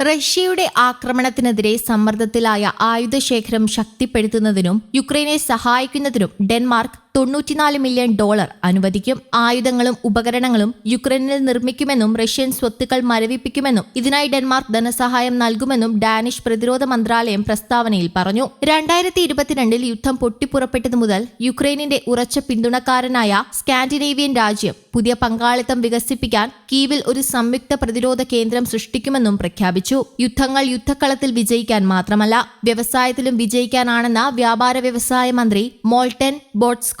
റഷ്യയുടെ ആക്രമണത്തിനെതിരെ സമ്മർദ്ദത്തിലായ ആയുധശേഖരം ശക്തിപ്പെടുത്തുന്നതിനും യുക്രൈനെ സഹായിക്കുന്നതിനും ഡെൻമാർക്ക് തൊണ്ണൂറ്റിനാല് മില്യൺ ഡോളർ അനുവദിക്കും. ആയുധങ്ങളും ഉപകരണങ്ങളും യുക്രൈനിൽ നിർമ്മിക്കുമെന്നും റഷ്യൻ സ്വത്തുക്കൾ മരവിപ്പിക്കുമെന്നും ഇതിനായി ഡെൻമാർക്ക് ധനസഹായം നൽകുമെന്നും ഡാനിഷ് പ്രതിരോധ മന്ത്രാലയം പ്രസ്താവനയിൽ പറഞ്ഞു. രണ്ടായിരത്തി ഇരുപത്തിരണ്ടിൽ യുദ്ധം പൊട്ടിപ്പുറപ്പെട്ടതു മുതൽ യുക്രൈനിന്റെ ഉറച്ച പിന്തുണക്കാരനായ സ്കാൻഡിനേവിയൻ രാജ്യം പുതിയ പങ്കാളിത്തം വികസിപ്പിക്കാൻ കീവിൽ ഒരു സംയുക്ത പ്രതിരോധ കേന്ദ്രം സൃഷ്ടിക്കുമെന്നും പ്രഖ്യാപിച്ചു. യുദ്ധങ്ങൾ യുദ്ധക്കളത്തിൽ വിജയിക്കാൻ മാത്രമല്ല വ്യവസായത്തിലും വിജയിക്കാനാണെന്ന വ്യാപാര വ്യവസായ മന്ത്രി മോൾട്ടൻ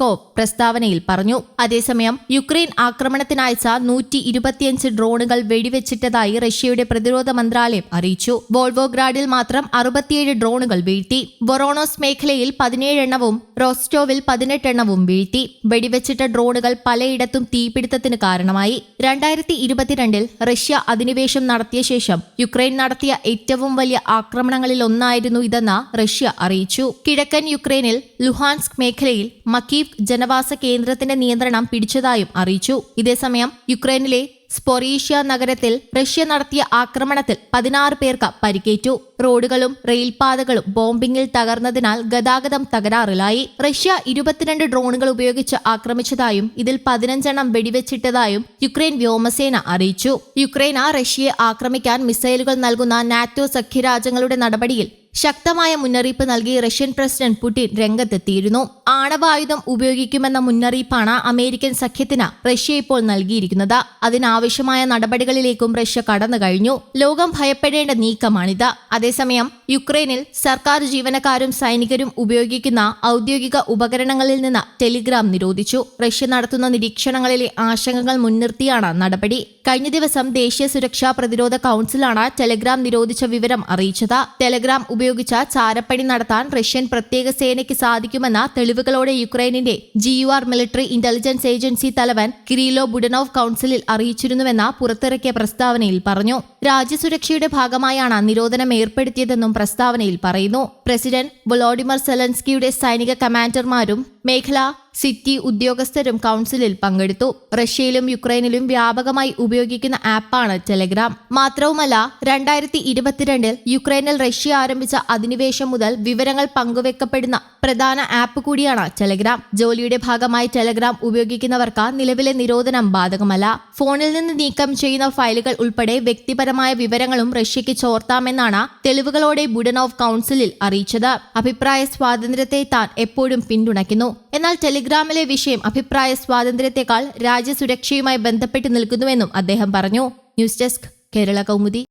ബോട്സ്കോവ് പ്രസ്താവനയിൽ പറഞ്ഞു. അതേസമയം യുക്രൈൻ ആക്രമണത്തിനയച്ച നൂറ്റി ഇരുപത്തിയഞ്ച് ഡ്രോണുകൾ വെടിവെച്ചിട്ടതായി റഷ്യയുടെ പ്രതിരോധ മന്ത്രാലയം അറിയിച്ചു. വോൾവോഗ്രാഡിൽ മാത്രം അറുപത്തിയേഴ് ഡ്രോണുകൾ വീഴ്ത്തി. വൊറോണോസ് മേഖലയിൽ പതിനേഴെണ്ണവും റോസ്റ്റോവിൽ പതിനെട്ടെണ്ണവും വീഴ്ത്തി. വെടിവെച്ചിട്ട ഡ്രോണുകൾ പലയിടത്തും തീപിടുത്തത്തിന് കാരണമായി. രണ്ടായിരത്തി ഇരുപത്തിരണ്ടിൽ റഷ്യ അധിനിവേശം നടത്തിയ ശേഷം യുക്രൈൻ നടത്തിയ ഏറ്റവും വലിയ ആക്രമണങ്ങളിൽ ഒന്നായിരുന്നു ഇതെന്ന് റഷ്യ അറിയിച്ചു. കിഴക്കൻ യുക്രൈനിൽ ലുഹാൻസ്ക് മേഖലയിൽ മക്കീവ് ജനവാസ കേന്ദ്രത്തിന്റെ നിയന്ത്രണം പിടിച്ചതായും അറിയിച്ചു. ഇതേസമയം യുക്രൈനിലെ സ്പൊറീഷ്യ നഗരത്തിൽ റഷ്യ നടത്തിയ ആക്രമണത്തിൽ പതിനാറ് പേർക്ക് പരിക്കേറ്റു. റോഡുകളും റെയിൽപാതകളും ബോംബിംഗിൽ തകർന്നതിനാൽ ഗതാഗതം തകരാറിലായി. റഷ്യ ഇരുപത്തിരണ്ട് ഡ്രോണുകൾ ഉപയോഗിച്ച് ആക്രമിച്ചതായും ഇതിൽ പതിനഞ്ചെണ്ണം വെടിവെച്ചിട്ടതായും യുക്രൈൻ വ്യോമസേന അറിയിച്ചു. യുക്രൈന റഷ്യയെ ആക്രമിക്കാൻ മിസൈലുകൾ നൽകുന്ന നാറ്റോ സഖ്യരാജ്യങ്ങളുടെ നടപടിയിൽ ശക്തമായ മുന്നറിയിപ്പ് നൽകി റഷ്യൻ പ്രസിഡന്റ് പുടിൻ രംഗത്തെത്തിയിരുന്നു. ആണവായുധം ഉപയോഗിക്കുമെന്ന മുന്നറിയിപ്പാണ് അമേരിക്കൻ സഖ്യത്തിന് റഷ്യ ഇപ്പോൾ നൽകിയിരിക്കുന്നത്. അതിനാവശ്യമായ നടപടികളിലേക്കും റഷ്യ കടന്നു കഴിഞ്ഞു ലോകം ഭയപ്പെടേണ്ട നീക്കമാണിത്. അതേസമയം യുക്രൈനിൽ സർക്കാർ ജീവനക്കാരും സൈനികരും ഉപയോഗിക്കുന്ന ഔദ്യോഗിക ഉപകരണങ്ങളിൽ നിന്ന് ടെലിഗ്രാം നിരോധിച്ചു. റഷ്യ നടത്തുന്ന നിരീക്ഷണങ്ങളിലെ ആശങ്കകൾ മുൻനിർത്തിയാണ് നടപടി. കഴിഞ്ഞ ദിവസം ദേശീയ സുരക്ഷാ പ്രതിരോധ കൌൺസിലാണ് ടെലിഗ്രാം നിരോധിച്ച വിവരം അറിയിച്ചത്. ടെലഗ്രാം ഉപയോഗിച്ച ചാരപ്പണി നടത്താൻ റഷ്യൻ പ്രത്യേക സേനയ്ക്ക് സാധിക്കുമെന്ന തെളിവുകളോടെ യുക്രൈനിന്റെ G U R military intelligence agency തലവൻ കിരീലോ ബുഡനോവ് കൌൺസിലിൽ അറിയിച്ചിരുന്നുവെന്ന പുറത്തിറക്കിയ പ്രസ്താവനയിൽ പറഞ്ഞു. രാജ്യസുരക്ഷയുടെ ഭാഗമായാണ് നിരോധനം ഏർപ്പെടുത്തിയതെന്നും പ്രസ്താവനയിൽ പറയുന്നു. പ്രസിഡന്റ് വൊളോഡിമർ സെലൻസ്കിയുടെ സൈനിക കമാൻഡർമാരും മേഖല സിറ്റി ഉദ്യോഗസ്ഥരും കൗൺസിലിൽ പങ്കെടുത്തു. റഷ്യയിലും യുക്രൈനിലും വ്യാപകമായി ഉപയോഗിക്കുന്ന ആപ്പാണ് ടെലഗ്രാം. മാത്രവുമല്ല രണ്ടായിരത്തി ഇരുപത്തിരണ്ടിൽ യുക്രൈനിൽ റഷ്യ ആരംഭിച്ച അധിനിവേശം മുതൽ വിവരങ്ങൾ പങ്കുവെക്കപ്പെടുന്ന പ്രധാന ആപ്പ് കൂടിയാണ് ടെലഗ്രാം. ജോലിയുടെ ഭാഗമായി ടെലഗ്രാം ഉപയോഗിക്കുന്നവർക്ക് നിലവിലെ നിരോധനം ബാധകമല്ല. ഫോണിൽ നിന്ന് നീക്കം ചെയ്യുന്ന ഫയലുകൾ ഉൾപ്പെടെ വ്യക്തിപരമായ വിവരങ്ങളും റഷ്യയ്ക്ക് ചോർത്താമെന്നാണ് തെളിവുകളോടെ ബുഡനോവ് കൗൺസിലിൽ അറിയിച്ചത്. അഭിപ്രായ സ്വാതന്ത്ര്യത്തെ താൻ എപ്പോഴും പിന്തുണയ്ക്കുന്നു. എന്നാൽ ടെലിഗ്രാമിലെ വിഷയം അഭിപ്രായ സ്വാതന്ത്ര്യത്തെക്കാൾ രാജ്യസുരക്ഷയുമായി ബന്ധപ്പെട്ട് നിൽക്കുന്നുവെന്നും അദ്ദേഹം പറഞ്ഞു. News desk Kerala Kaumudi.